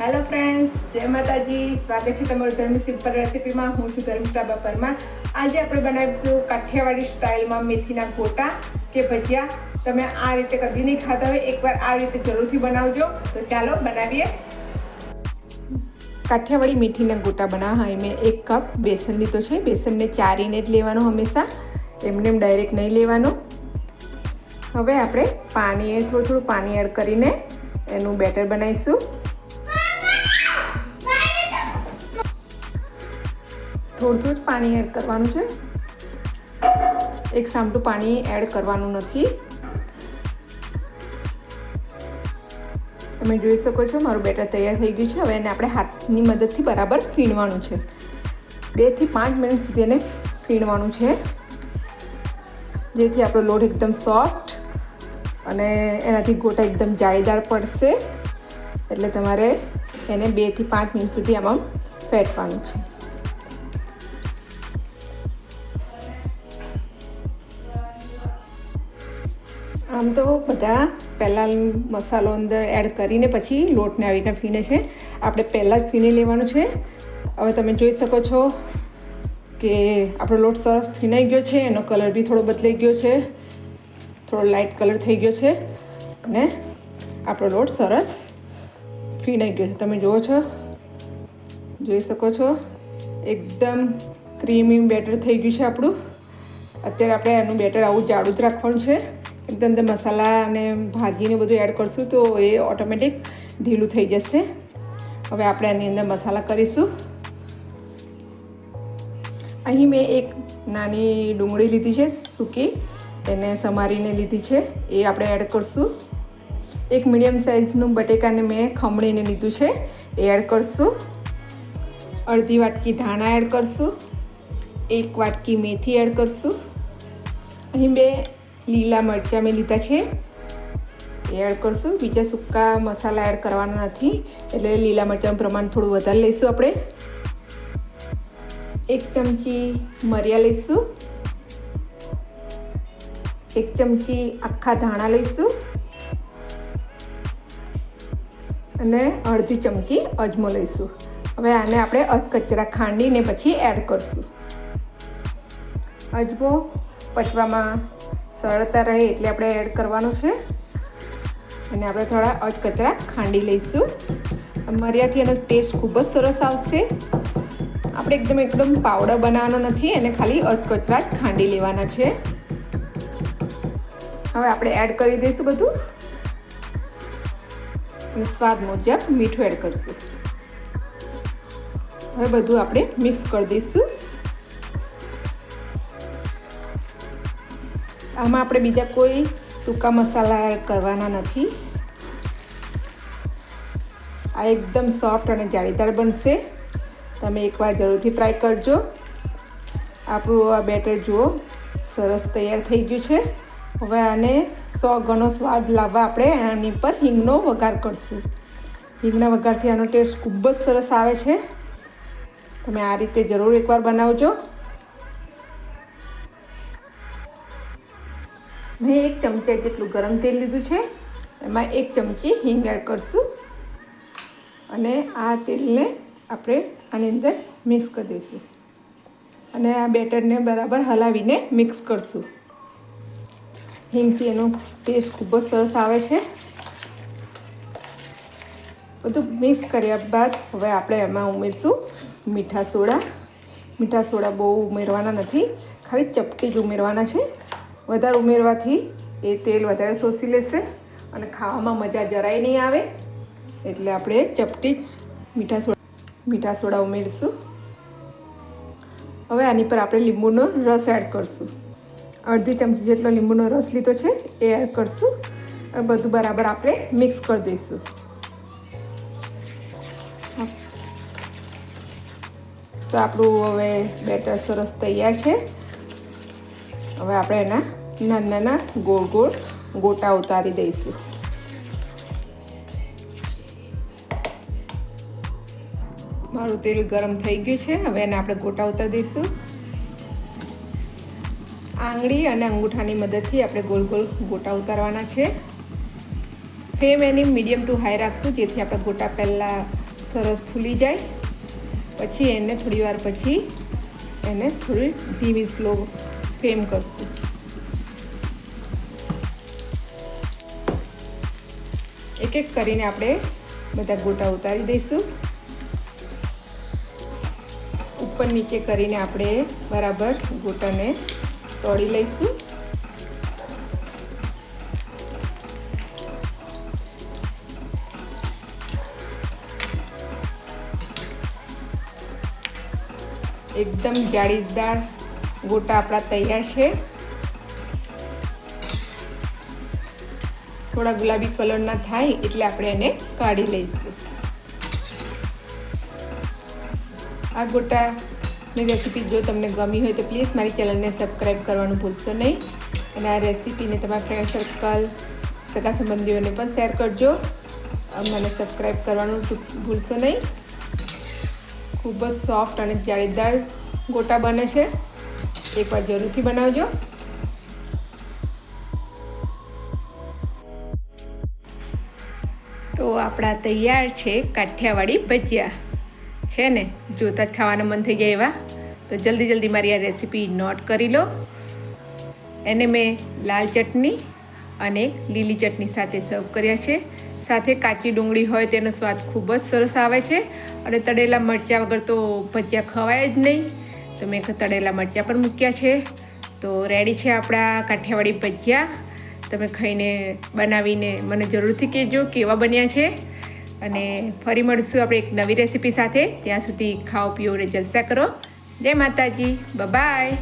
Hello friends જય માતાજી. સ્વાગત છે તમારું ધર્મી સિમ્પલ રેસીપીમાં. હું છું ધર્મિતા બપરમાં. આજે આપણે બનાવીશું કાઠિયાવાડી સ્ટાઇલમાં મેથીના ગોટા કે ભજીયા. તમે આ રીતે કદી નહીં ખાતા હોય, એકવાર આ રીતે જરૂરથી બનાવજો. તો ચાલો બનાવીએ. કાઠિયાવાડી મીઠીના ગોટા બનાવવા મેં એક કપ બેસન લીધો છે. બેસનને ચારીને જ લેવાનો હંમેશા. એમને એમ ડાયરેક્ટ નહીં લેવાનો. હવે આપણે પાણી થોડું થોડું પાણી એડ કરીને એનું બેટર બનાવીશું. થોડું થોડું પાણી એડ કરવાનું છે. એક સામટું પાણી એડ કરવાનું નથી. તમે જોઈ શકો છો, મારું બેટર તૈયાર થઈ ગયું છે. હવે એને આપણે હાથની મદદથી બરાબર ફીણવાનું છે. બેથી પાંચ મિનિટ સુધી એને ફીણવાનું છે. જેથી આપણો લોટ એકદમ સોફ્ટ અને એનાથી ગોટા એકદમ જાળીદાર પડશે. એટલે તમારે એને બેથી પાંચ મિનિટ સુધી આમાં ફેટવાનું છે. આમ તો બધા પહેલાં મસાલો અંદર એડ કરીને પછી લોટને આવી રીતના ફીણે છે. આપણે પહેલાં જ ફીણી લેવાનું છે. હવે તમે જોઈ શકો છો કે આપણો લોટ સરસ ફીણાઈ ગયો છે, એનો કલર બી થોડો બદલાઈ ગયો છે. થોડો લાઇટ કલર થઈ ગયો છે અને આપણો લોટ સરસ ફીણાઈ ગયો છે. તમે જુઓ છો, જોઈ શકો છો, એકદમ ક્રીમી બેટર થઈ ગયું છે આપણું. અત્યારે આપણે એનું બેટર આવું જાડું જ રાખવાનું છે. એકદમ તે મસાલા અને ભાજીને બધું એડ કરશું તો એ ઓટોમેટિક ઢીલું થઈ જશે. હવે આપણે આની અંદર મસાલા કરીશું. અહીં મેં એક નાની ડુંગળી લીધી છે સૂકી. એને સમારીને લીધી છે. એ આપણે એડ કરશું. એક મીડિયમ સાઇઝનું બટેકાને મેં ખમણીને લીધું છે. એ એડ કરશું. અડધી વાટકી ધાણા એડ કરશું. એક વાટકી મેથી એડ કરશું. અહીં બે લીલા મરચાં મેં લીધા છે. એ એડ કરશું. બીજા સૂકા મસાલા એડ કરવાના નથી. એટલે લીલા મરચાંનું પ્રમાણ થોડું વધારે લઈશું આપણે. એક ચમચી મરિયા લઈશું. એક ચમચી આખા ધાણા લઈશું. અને અડધી ચમચી અજમો લઈશું. હવે આને આપણે અધકચરા ખાંડીને પછી એડ કરશું. અજમો પચવામાં સરળતા રહે એટલે આપણે એડ કરવાનું છે. અને આપણે થોડા અચકચરા ખાંડી લઈશું. મર્યાથી એનો ટેસ્ટ ખૂબ જ સરસ આવશે. આપણે એકદમ એકદમ પાવડર બનાવવાનો નથી, એને ખાલી અચકચરા જ ખાંડી લેવાના છે. હવે આપણે એડ કરી દઈશું બધું. અને સ્વાદ મુજબ મીઠું એડ કરશું. હવે બધું આપણે મિક્સ કરી દઈશું. આમાં આપણે બીજા કોઈ સૂકા મસાલા એડ કરવાના નથી. આ એકદમ સોફ્ટ અને જાળીદાર બનશે. તમે એકવાર જરૂરથી ટ્રાય કરજો. આપણું આ બેટર જુઓ, સરસ તૈયાર થઈ ગયું છે. હવે આને સો ગણો સ્વાદ લાવવા આપણે આની પર હિંગનો વઘાર કરશું. હિંગના વઘારથી આનો ટેસ્ટ ખૂબ જ સરસ આવે છે. તમે આ રીતે જરૂર એકવાર બનાવજો. મેં એક ચમચા જેટલું ગરમ તેલ લીધું છે. એમાં એક ચમચી હિંગ એડ કરશું. અને આ તેલને આપણે આની અંદર મિક્સ કરી દઈશું. અને આ બેટરને બરાબર હલાવીને મિક્સ કરશું. હિંગથી એનો ટેસ્ટ ખૂબ જ સરસ આવે છે. બધું મિક્સ કર્યા બાદ હવે આપણે એમાં ઉમેરશું મીઠા સોડા. મીઠા સોડા બહુ ઉમેરવાના નથી. ખાલી ચપટી જ ઉમેરવાના છે. વધારે ઉમેરવાથી એ તેલ વધારે શોષી લેશે અને ખાવામાં મજા જરાય નહીં આવે. એટલે આપણે ચપટી મીઠા સોડા મીઠા સોડા ઉમેરીશું. હવે આની પર આપણે લીંબુનો રસ એડ કરશું. અડધી ચમચી જેટલો લીંબુનો રસ લીધો છે એ એડ કરશું અને બધું બરાબર આપણે મિક્સ કરી દઈશું. તો આપણું હવે બેટર સરસ તૈયાર છે. હવે આપણે એના નાના નાના ગોળ ગોળ ગોટા ઉતારી દઈશું. મારું તેલ ગરમ થઈ ગયું છે, હવે એને આપણે ગોટા ઉતારી દઈશું. આંગળી અને અંગૂઠાની મદદથી આપણે ગોલ ગોલ ગોટા ઉતારવાના છે. ફ્લેમ એની મીડિયમ ટુ હાઈ રાખશું, જેથી આપણે ગોટા પહેલાં સરસ ફૂલી જાય. પછી એને થોડી વાર પછી એને થોડી ધીમી, સ્લો ફ્લેમ કરશું. એક એક કરીને આપણે બધા ગોટા ઉતારી દઈશું. ઉપર નીચે કરીને આપણે બરાબર ગોટાને તોડી લઈશું. એકદમ જાળીદાર ગોટા આપણા તૈયાર છે. થોડા ગુલાબી કલરના થાય એટલે આપણે એને કાઢી લઈશું. આ ગોટાની રેસીપી જો તમને ગમી હોય તો પ્લીઝ મારી ચેનલને સબસ્ક્રાઈબ કરવાનું ભૂલશો નહીં. અને આ રેસીપીને તમારા ફ્રેન્ડ સર્કલ સગા સંબંધીઓને પણ શેર કરજો. મને સબસ્ક્રાઈબ કરવાનું ભૂલશો નહીં. ખૂબ જ સોફ્ટ અને જાળીદાર ગોટા બને છે. એકવાર જરૂરથી બનાવજો. તો આપણા તૈયાર છે કાઠિયાવાડી ભજીયા. છે ને? જોતા જ ખાવાનું મન થઈ જાય એવા. તો જલ્દી જલ્દી મારી આ રેસીપી નોટ કરી લો. એને મેં લાલ ચટણી અને લીલી ચટણી સાથે સર્વ કર્યા છે. સાથે કાચી ડુંગળી હોય તેનો સ્વાદ ખૂબ જ સરસ આવે છે. અને તળેલા મરચાં વગર તો ભજીયા ખવાય જ નહીં. તો મેં તળેલા મરચાં પણ મૂક્યા છે. તો રેડી છે આપણા કાઠિયાવાડી ભજીયા. તમે ખાઈને બનાવીને મને જરૂરથી કહેજો કેવા બન્યા છે. અને ફરી મળશું આપણે એક નવી રેસીપી સાથે. ત્યાં સુધી ખાઓ, પીઓ અને જલસા કરો. જય માતાજી. બાય